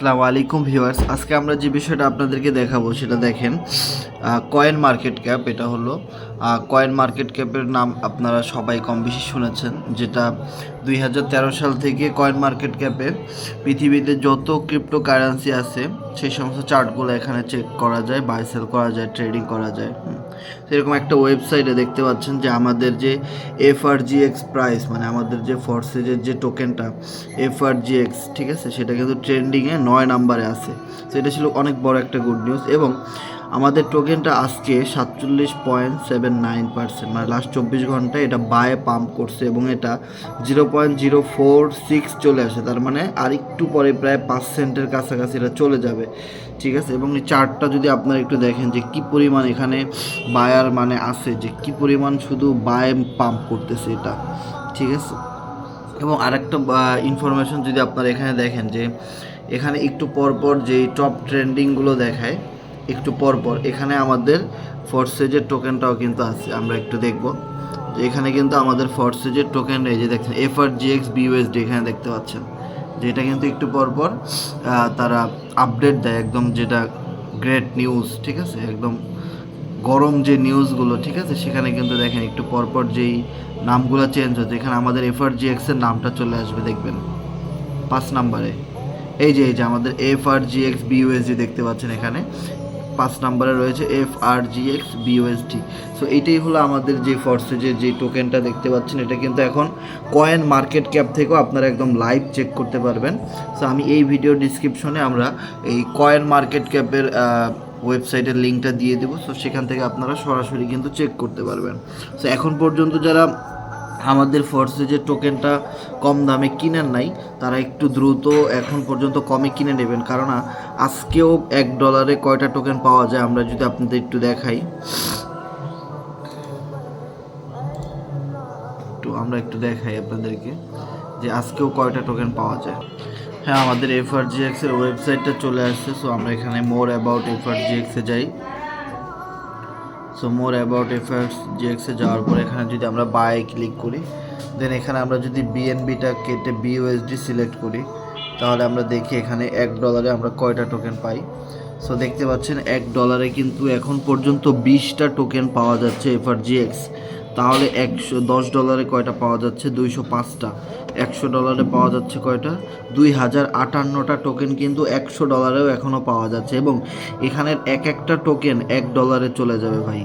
আসসালামু আলাইকুম ভিউয়ার্স। আজকে আমরা যে বিষয়টা আপনাদেরকে দেখাবো সেটা দেখেন। কয়েন মার্কেট ক্যাপ এটা হলো। কয়েন মার্কেট ক্যাপের নাম আপনারা সবাই কম বেশি শুনেছেন, যেটা দুই হাজার তেরো সাল থেকে কয়েন মার্কেট ক্যাপে পৃথিবীতে যত ক্রিপ্টো কারেন্সি আছে, সেই সমস্ত চার্টগুলো এখানে চেক করা যায় বাই সেল করা যায় ট্রেডিং করা যায়। সেরকম একটা ওয়েবসাইটে দেখতে পাচ্ছেন যে আমাদের যে F R G X price মানে আমাদের যে ফরসেজের যে টোকেনটা এফ আর জি এক্স ঠিক আছে? সেটা কিন্তু ট্রেন্ডিংয়ে নয় নাম্বারে আছে। তো এটা ছিল অনেক বড় একটা গুড নিউজ এবং আমাদের টোকেনটা আজকে সাতচল্লিশ পয়েন্ট সেভেন নাইন পার্সেন্ট। মানে লাস্ট চব্বিশ ঘন্টায় এটা বায়ে পাম্প করছে এবং এটা zero point zero four six চলে আসে। তার মানে আর একটু পরে প্রায় পাঁচ সেন্টের কাছাকাছি এটা চলে যাবে। ঠিক আছে? এবং এই চার্টটা যদি আপনারা একটু দেখেন যে কি পরিমাণ এখানে বায়ার মানে আছে, যে কি পরিমাণ শুধু বায়ে পাম্প করতেছে এটা। ঠিক আছে? এবং আরেকটা ইনফরমেশন যদি আপনারা এখানে দেখেন যে এখানে একটু পর পর যেই টপ ট্রেন্ডিংগুলো দেখায় একটু পর পর। এখানে আমাদের ফরসেজের টোকেনটাও কিন্তু আছে, আমরা একটু দেখব। যে এখানে কিন্তু আমাদের ফরসেজের টোকেন এই যে দেখছেন F R G X BUSD এখানে দেখতে পাচ্ছেন। যেটা কিন্তু একটু পর পর তারা আপডেট দেয় একদম যেটা গ্রেট নিউজ ঠিক আছে? একদম গরম যে নিউজগুলো ঠিক আছে? সেখানে কিন্তু দেখেন একটু পরপর যেই নামগুলো চেঞ্জ হচ্ছে, এখানে আমাদের এফআর জিএক্স এর নামটা চলে আসবে, দেখবেন। পাঁচ নাম্বারে। এই যে এই যে আমাদের F R G X BUSD দেখতে পাচ্ছেন এখানে। পাঁচ নাম্বারে রয়েছে F R G X BUSD so এইটাই হলো আমাদের যে ফরসেজের যে টোকেনটা দেখতে পাচ্ছেন, এটা কিন্তু এখন কয়েন মার্কেট ক্যাপ থেকেও আপনারা একদম লাইভ চেক করতে পারবেন। সো আমি এই ভিডিও ডিসক্রিপশনে আমরা এই কয়েন মার্কেট ক্যাপের ওয়েবসাইটের লিঙ্কটা দিয়ে দেবো। সো সেখান থেকে আপনারা সরাসরি কিন্তু চেক করতে পারবেন। সো এখন পর্যন্ত যারা আমাদের ফোর্সে যে টোকেনটা কম দামে কিনেন নাই, তারা একটু দ্রুত এখন পর্যন্ত কমে কিনে নেবেন। কারণ আজকেও এক ডলারে কয়টা টোকেন পাওয়া যায়, আমরা যদি আপনাদের একটু দেখাই। একটু আমরা একটু দেখাই আপনাদেরকে যে আজকেও কয়টা টোকেন পাওয়া যায়। হ্যাঁ আমাদের এফআরজিএক্স এর ওয়েবসাইটটা চলে আসছে সো আমরা এখানে মোর অ্যাবাউট এফআরজিএক্স যাই। সো মোর অ্যাবাউট এফআরস জিএক্সে যাওয়ার পর এখানে যদি আমরা বাই ক্লিক করি দেন এখানে আমরা যদি বিএনবিটা কেটে বিউএসডি সিলেক্ট করি, তাহলে আমরা দেখি এখানে এক ডলারে আমরা কয়টা টোকেন পাই। সো দেখতে পাচ্ছেন এক ডলারে কিন্তু এখন পর্যন্ত বিশটা টোকেন পাওয়া যাচ্ছে এফআরজিএক্স তাহলে একশো দশ ডলারে কয়টা পাওয়া যাচ্ছে? দুইশো পাঁচটা। একশো ডলারে পাওয়া যাচ্ছে কয়টা? দুই হাজার আটান্নটা টোকেন কিন্তু একশো ডলারেও এখনও পাওয়া যাচ্ছে এবং এখানের এক একটা টোকেন এক ডলারে চলে যাবে ভাই।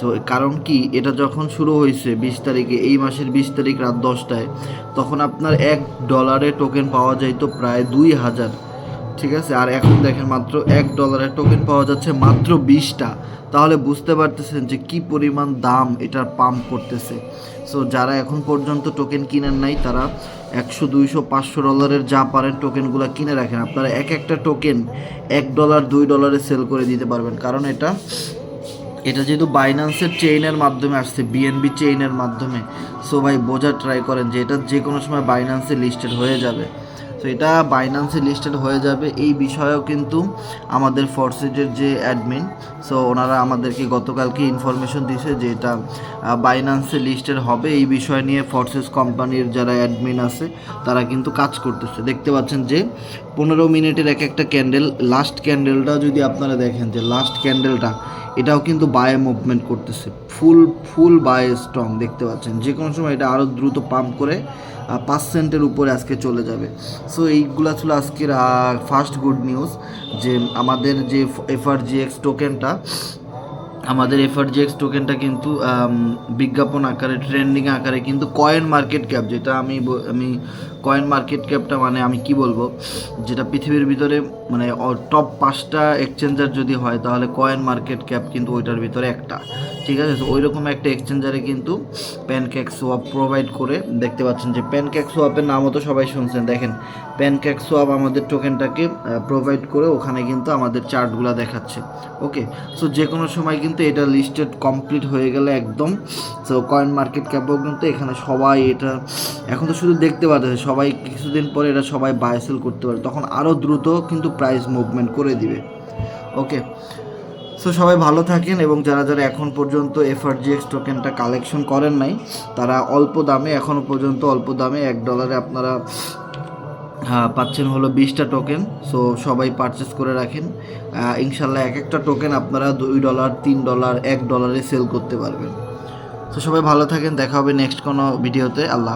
তো কারণ কি? এটা যখন শুরু হয়েছে বিশ তারিখে, এই মাসের বিশ তারিখ রাত দশটায়, তখন আপনার এক ডলারে টোকেন পাওয়া যাইতো প্রায় দুই হাজার ঠিক আছে? আর এখন দেখেন মাত্র এক ডলারের টোকেন পাওয়া যাচ্ছে মাত্র বিশটা। তাহলে বুঝতে পারতেছেন যে কি পরিমাণ দাম এটার পাম্প করতেছে। সো যারা এখন পর্যন্ত টোকেন কিনেন নাই, তারা একশো, দুইশো, পাঁচশো ডলারের যা পারেন টোকেনগুলো কিনে রাখেন। আপনারা এক একটা টোকেন এক ডলার দুই ডলারে সেল করে দিতে পারবেন। কারণ এটা এটা যেহেতু বাইন্যান্সের চেইনের মাধ্যমে আসছে বিএনবি চেইনের মাধ্যমে। সো ভাই, বোঝার ট্রাই করেন যে এটা যে কোনো সময় বাইন্যান্সে লিস্টেড হয়ে যাবে। তো এটা বাইন্যান্সে লিস্টেড হয়ে যাবে। এই বিষয়েও কিন্তু আমাদের ফোর্সেজের যে অ্যাডমিন সো ওনারা আমাদেরকে গতকালকে ইনফরমেশন দিয়েছে যে এটা বাইন্যান্সে লিস্টেড হবে। এই বিষয় নিয়ে ফোর্সেস কোম্পানির যারা অ্যাডমিন আছে, তারা কিন্তু কাজ করতেছে। দেখতে পাচ্ছেন যে পনেরো মিনিটের এক একটা ক্যান্ডেল লাস্ট ক্যান্ডেলটাও যদি আপনারা দেখেন যে লাস্ট ক্যান্ডেলটা এটাও কিন্তু বায়ে মুভমেন্ট করতেছে। ফুল ফুল বায়ে স্ট্রং দেখতে পাচ্ছেন। যে কোনো সময় এটা আরও দ্রুত পাম্প করে পাঁচ সেন্টের উপরে আজকে চলে যাবে। সো এইগুলা ছিল আজকের ফার্স্ট গুড নিউজ যে আমাদের যে এফআরজিএক্স টোকেনটা আমাদের এফআরজিএক্স টোকেনটা কিন্তু বিজ্ঞাপন আকারে ট্রেন্ডিং আকারে কিন্তু কয়েন মার্কেট ক্যাপ যেটা আমি আমি কয়েন মার্কেট ক্যাপটা মানে আমি কি বলব? যেটা পৃথিবীর ভিতরে মানে টপ পাঁচটা এক্সচেঞ্জার যদি হয়, তাহলে কয়েন মার্কেট ক্যাপ কিন্তু ওইটার ভিতরে একটা। ঠিক আছে? ওই রকম একটা এক্সচেঞ্জারে কিন্তু প্যানকেক সোয়াপ প্রোভাইড করে দেখতে পাচ্ছেন যে প্যানকেক সোয়াপের নামও তো সবাই শুনছেন। দেখেন প্যানকেক সোয়াপ আমাদের টোকেনটাকে প্রোভাইড করে ওখানে কিন্তু আমাদের চার্টগুলো দেখাচ্ছে। ওকে সো যে কোনো সময় কিন্তু এটা লিস্টেড কমপ্লিট হয়ে গেলে একদম সো কয়েন মার্কেট ক্যাপও কিন্তু এখানে সবাই এটা, এখন তো শুধু দেখতে পাচ্ছে সবাই কিছুদিন পরে এটা সবাই বাই সেল করতে পারে। তখন আরও দ্রুত কিন্তু প্রাইস মুভমেন্ট করে দিবে। ওকে সো সবাই ভালো থাকেন এবং যারা যারা এখন পর্যন্ত এফআরজিএক্স টোকেনটা কালেকশন করেন নাই, তারা অল্প দামে এখনও পর্যন্ত অল্প দামে এক ডলারে আপনারা পাচ্ছেন হলো বিশটা টোকেন সো সবাই পারচেস করে রাখেন। ইনশাল্লাহ এক একটা টোকেন আপনারা দুই ডলার তিন ডলার এক ডলারে সেল করতে পারবেন। তো সবাই ভালো থাকেন। দেখা হবে নেক্সট কোনো ভিডিওতে আল্লাহ